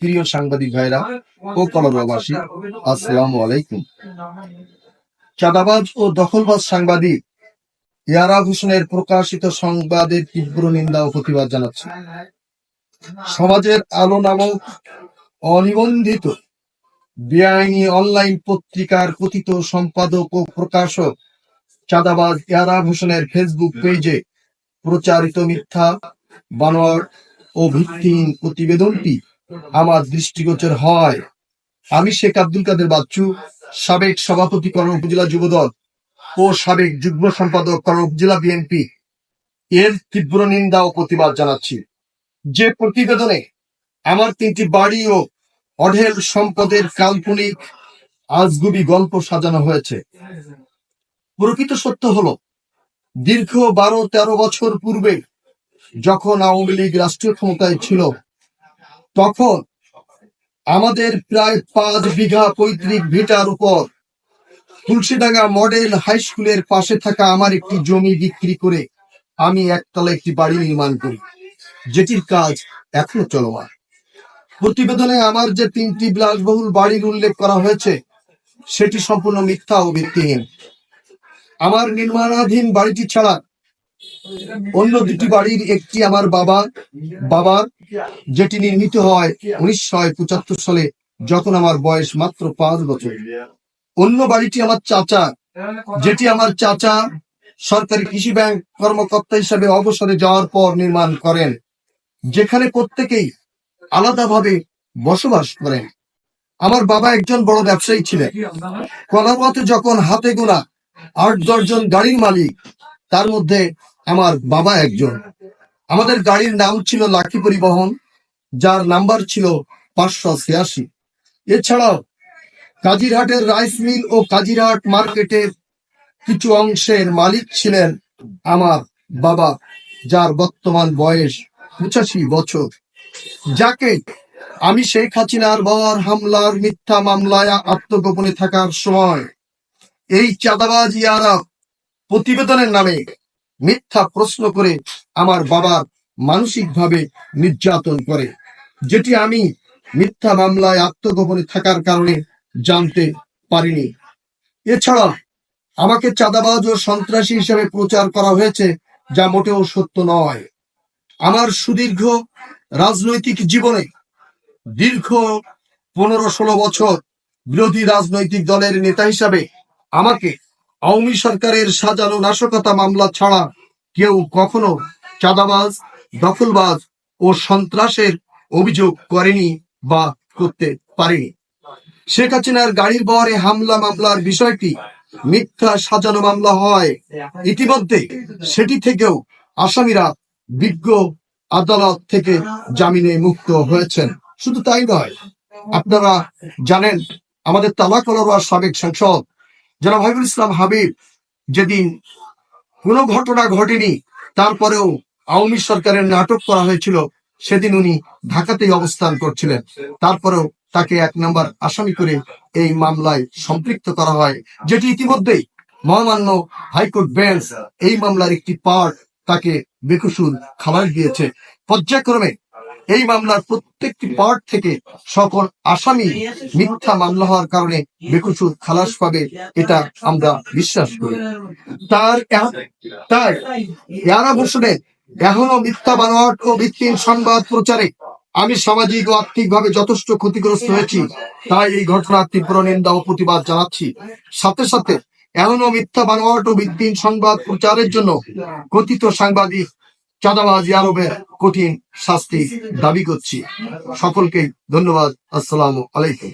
প্রিয় সাংবাদিক ভাইরা ও কলরবাসী আসসালামু আলাইকুম। চাঁদাবাজ ও দখলবাজ সাংবাদিক ইয়ারা হোসেনের প্রকাশিত সংবাদের তীব্র নিন্দা ও প্রতিবাদ জানাচ্ছে। সমাজের আলো নামক অনিবন্ধিত বেআইনি অনলাইন পত্রিকার কথিত সম্পাদক ও প্রকাশক চাঁদাবাজ ইয়ারা হোসেনের ফেসবুক পেজে প্রচারিত মিথ্যা, বানোয়ার ও ভিত্তিহীন প্রতিবেদনটি আমার দৃষ্টিগোচর হয়। আমি শেখ আব্দুল কাদের বাচ্চু, সাবেক সভাপতি করণ উপজেলা যুবদল ও সাবেক যুগ্ম সম্পাদক করণ উপজেলা বিএনপি। এর তীব্র নিন্দা ও প্রতিবাদ জানাচ্ছি। যে প্রতিবেদনে আমার তিনটি বাড়ি ও অঢেল সম্পদের কাল্পনিক আজগুবি গল্প সাজানো হয়েছে। প্রকৃত সত্য হলো, দীর্ঘ বারো তেরো বছর পূর্বে যখন আওয়ামী লীগ রাষ্ট্রীয় ক্ষমতায় ছিল তখন আমাদের প্রায় পাঁচ বিঘা পৈতৃক ভিটার উপর তুলসীডাঙ্গা মডেল হাই স্কুলের পাশে থাকা আমার একটি জমি বিক্রি করে আমি একতলা একটি বাড়ি নির্মাণ করি, যেটির কাজ এখনও চলমান। প্রতিবেদনে আমার যে তিনটি বিলাসবহুল বাড়ির উল্লেখ করা হয়েছে, সেটি সম্পূর্ণ মিথ্যা ও ভিত্তিহীন। আমার নির্মাণাধীন বাড়িটি ছাড়া অন্য দুটি বাড়ির একটি আমার বাবা, বাবার, যেটি নির্মিত হয় উনিশশো পঁচাত্তর সালে, যখন আমার বয়স মাত্র পাঁচ বছর। অন্য বাড়িটি আমার চাচা, যেটি আমার চাচা সরকারি কৃষি ব্যাংক কর্মকর্তা হিসাবে অবসরে যাওয়ার পর নির্মাণ করেন, যেখানে প্রত্যেকেই আলাদাভাবে বসবাস করেন। আমার বাবা একজন বড় ব্যবসায়ী ছিলেন। কলাপথে যখন হাতে গোনা আট দশজন গাড়ির মালিক, তার মধ্যে আমার বাবা একজন। আমাদের গাড়ির নাম ছিল লাকি পরিবহন, যার নাম্বার ছিল পাঁচশো ছিয়াশি। এছাড়াও কাজিরহাটের রাইস মিল ও কাজিরহাট মার্কেটের কিছু অংশের মালিক ছিলেন আমার বাবা, যার বর্তমান বয়স পঁচাশি বছর। যাকে আমি শেখ হাসিনার বাবার হামলার মিথ্যা মামলায় আত্মগোপনে থাকার সময় এই চাঁদাবাজ ইয়ারা প্রতিবেদনের নামে মিথ্যা প্রশ্ন করে আমার বাবার মানসিকভাবে নির্যাতন করে, যেটি আমি মিথ্যা মামলায় আত্মগোপনে থাকার কারণে জানতে পারিনি। এছাড়া আমাকে চাঁদাবাজ ও সন্ত্রাসী হিসেবে প্রচার করা হয়েছে, যা মোটেও সত্য নয়। আমার সুদীর্ঘ রাজনৈতিক জীবনে দীর্ঘ পনেরো ষোলো বছর বিরোধী রাজনৈতিক দলের নেতা হিসাবে আমাকে আওয়ামী সরকারের সাজানো নাশকতা মামলা ছাড়া কেউ কখনো চাঁদাবাজ, দখলবাজ ও সন্ত্রাসের অভিযোগ করেনি বা করতে পারেনি। শেখ হাসিনার গাড়ির বহরে হামলা মামলার বিষয়টি মিথ্যা সাজানো মামলা হয়। ইতিমধ্যে সেটি থেকেও আসামিরা বিজ্ঞ আদালত থেকে জামিনে মুক্ত হয়েছেন। শুধু তাই নয়, আপনারা জানেন, আমাদের তালা কলরার সাবেক সাংসদ জনাব হাবিবুল ইসলাম হাবিব, যেদিন কোনো ঘটনা ঘটেনি, তারপরেও আওয়ামী সরকারের নাটক করা হয়েছিল, সেদিন উনি ঢাকাতেই অবস্থান করছিলেন। তারপরেও তাকে এক নম্বর আসামি করে এই মামলায় সম্পৃক্ত করা হয়, যেটি ইতিমধ্যেই মহামান্য হাইকোর্ট বেঞ্চ এই মামলার একটি পার্ট তাকে বেকসুর খালাস দিয়েছে। পর্যায়ক্রমে এই মামলার প্রত্যেকটি পার্ট থেকে সকল আসামি মিথ্যা মামলা হওয়ার কারণে বেকসুর খালাস পাবে, এটা আমরা বিশ্বাস করি। তার তার ইয়ারা হোসেনের এখনও মিথ্যা বানোয়াট ও ভিত্তিহীন সংবাদ প্রচারে আমি সামাজিক ও আর্থিক ভাবে যথেষ্ট ক্ষতিগ্রস্ত হয়েছি, তাই এই ঘটনার তীব্র নিন্দা ও প্রতিবাদ জানাচ্ছি। সাথে সাথে এখনও মিথ্যা বানোয়াট ও ভিত্তিহীন সংবাদ প্রচারের জন্য কথিত সাংবাদিক চাঁদাবাজি আরবের কঠিন শাস্তি দাবি করছি। সকলকে ধন্যবাদ। আসসালামু আলাইকুম।